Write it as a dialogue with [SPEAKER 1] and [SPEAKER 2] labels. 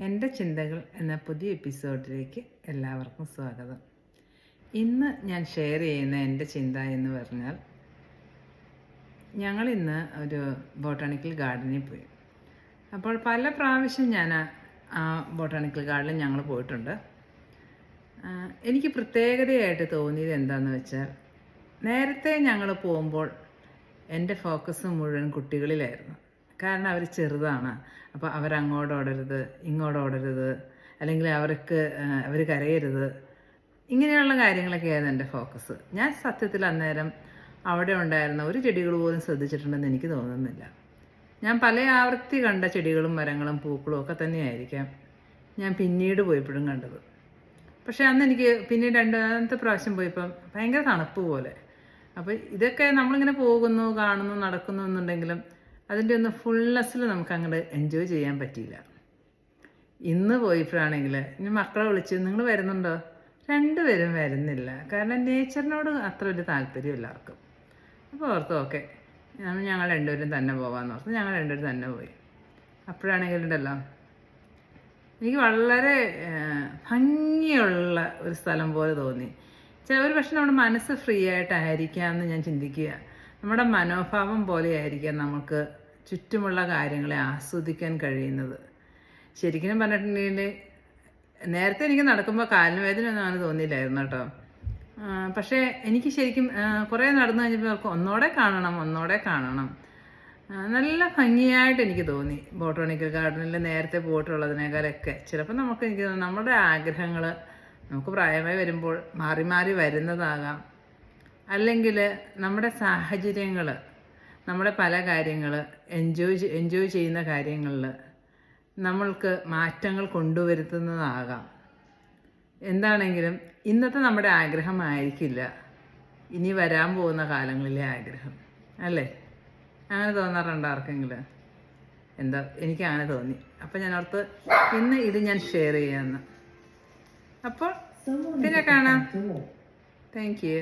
[SPEAKER 1] എന്റെ ചിന്തകൾ എന്ന പുതിയ എപ്പിസോഡിലേക്ക് എല്ലാവർക്കും സ്വാഗതം. ഇന്ന് ഞാൻ ഷെയർ ചെയ്യുന്ന എന്റെ ചിന്ത എന്ന് പറഞ്ഞാൽ ഞങ്ങളിന്ന് ഒരു ബോട്ടാണിക്കൽ ഗാർഡനിൽ പോയി. അപ്പോൾ പല പ്രാവശ്യം ഞാൻ ആ- ബോട്ടാണിക്കൽ ഗാർഡനിൽ ഞങ്ങൾ പോയിട്ടുണ്ട്. എനിക്ക് പ്രത്യേകതയായിട്ട് തോന്നിയത് എന്താണെന്ന് വെച്ചാൽ നേരത്തെ ഞങ്ങൾ പോകുമ്പോൾ എന്റെ ഫോക്കസ് മുഴുവൻ കുട്ടികളിലായിരുന്നു. കാരണം അവർ ചെറുതാണ്. അപ്പോൾ അവരങ്ങോട്ട് ഓടരുത് ഇങ്ങോട്ട് ഓടരുത് അല്ലെങ്കിൽ അവർക്ക് അവർ കരയരുത്. ഇങ്ങനെയുള്ള കാര്യങ്ങളൊക്കെയായിരുന്നു എന്റെ ഫോക്കസ് ഞാൻ സത്യത്തിൽ അന്നേരം അവിടെ ഉണ്ടായിരുന്ന ഒരു ചെടികൾ പോലും ശ്രദ്ധിച്ചിട്ടുണ്ടെന്ന് എനിക്ക് തോന്നുന്നില്ല. ഞാൻ പല ആവർത്തി കണ്ട ചെടികളും മരങ്ങളും പൂക്കളും ഒക്കെ തന്നെയായിരിക്കാം ഞാൻ പിന്നീട് പോയപ്പോഴും കണ്ടത്. പക്ഷേ അന്ന് എനിക്ക് പിന്നീട് രണ്ടാമത്തെ പ്രാവശ്യം പോയപ്പം ഭയങ്കര തണുപ്പ് പോലെ. അപ്പോൾ ഇതൊക്കെ നമ്മളിങ്ങനെ പോകുന്നു കാണുന്നു നടക്കുന്നു എന്നുണ്ടെങ്കിലും അതിന്റെ ഒന്ന് ഫുൾനെസ്സിൽ നമുക്ക് അങ്ങോട്ട് എൻജോയ് ചെയ്യാൻ പറ്റിയില്ല. ഇന്ന് പോയപ്പോഴാണെങ്കിൽ ഇനി മക്കളെ വിളിച്ച് നിങ്ങൾ വരുന്നുണ്ടോ? രണ്ടുപേരും വരുന്നില്ല. കാരണം നേച്ചറിനോട് അത്ര ഒരു താല്പര്യം എല്ലാവർക്കും അപ്പോൾ ഓർത്തു ഓക്കെ ഞങ്ങൾ രണ്ടുപേരും തന്നെ പോകാമെന്ന് ഓർത്ത് ഞങ്ങൾ രണ്ടുപേരും തന്നെ പോയി. അപ്പോഴാണെങ്കിൽ ഉണ്ടല്ലോ എനിക്ക് വളരെ ഭംഗിയുള്ള ഒരു സ്ഥലം പോലെ തോന്നി. ചില ഒരു പക്ഷെ നമ്മുടെ മനസ്സ് ഫ്രീ ആയിട്ടായിരിക്കാമെന്ന് ഞാൻ ചിന്തിക്കുക. നമ്മുടെ മനോഭാവം പോലെയായിരിക്കാം നമുക്ക് ചുറ്റുമുള്ള കാര്യങ്ങളെ ആസ്വദിക്കാൻ കഴിയുന്നത്. ശരിക്കും പറഞ്ഞിട്ടുണ്ടെങ്കിൽ നേരത്തെ എനിക്ക് നടക്കുമ്പോൾ കാലിന് വേദന ഒന്നും അങ്ങനെ തോന്നിയില്ലായിരുന്നു കേട്ടോ. പക്ഷേ എനിക്ക് ശരിക്കും കുറേ നടന്നു കഴിഞ്ഞപ്പോൾ ഒന്നോടെ കാണണം ഒന്നോടെ കാണണം. നല്ല ഭംഗിയായിട്ട് എനിക്ക് തോന്നി. ബോട്ടോണിക്കൽ ഗാർഡനിൽ നേരത്തെ പോയിട്ടുള്ളതിനേക്കാളൊക്കെ. ചിലപ്പോൾ നമുക്ക് എനിക്ക് നമ്മുടെ ആഗ്രഹങ്ങൾ നമുക്ക് പ്രായമായി വരുമ്പോൾ മാറി മാറി വരുന്നതാകാം. അല്ലെങ്കിൽ നമ്മുടെ സാഹചര്യങ്ങൾ നമ്മുടെ പല കാര്യങ്ങൾ എൻജോയ് എൻജോയ് ചെയ്യുന്ന കാര്യങ്ങളിൽ നമ്മൾക്ക് മാറ്റങ്ങൾ കൊണ്ടുവരുത്തുന്നതാകാം. എന്താണെങ്കിലും ഇന്നത്തെ നമ്മുടെ ആഗ്രഹമായിരിക്കില്ല. ഇനി വരാൻ പോകുന്ന കാലങ്ങളിലെ ആഗ്രഹം. അല്ലേ? അങ്ങനെ തോന്നാറുണ്ടോ ആർക്കെങ്കിലും? എന്താ എനിക്ക് അങ്ങനെ തോന്നി. അപ്പം ഞാൻ ഓർത്ത് ഇന്ന് ഇത് ഞാൻ ഷെയർ ചെയ്യാമെന്ന് അപ്പോൾ പിന്നെ കാണാം. Thank you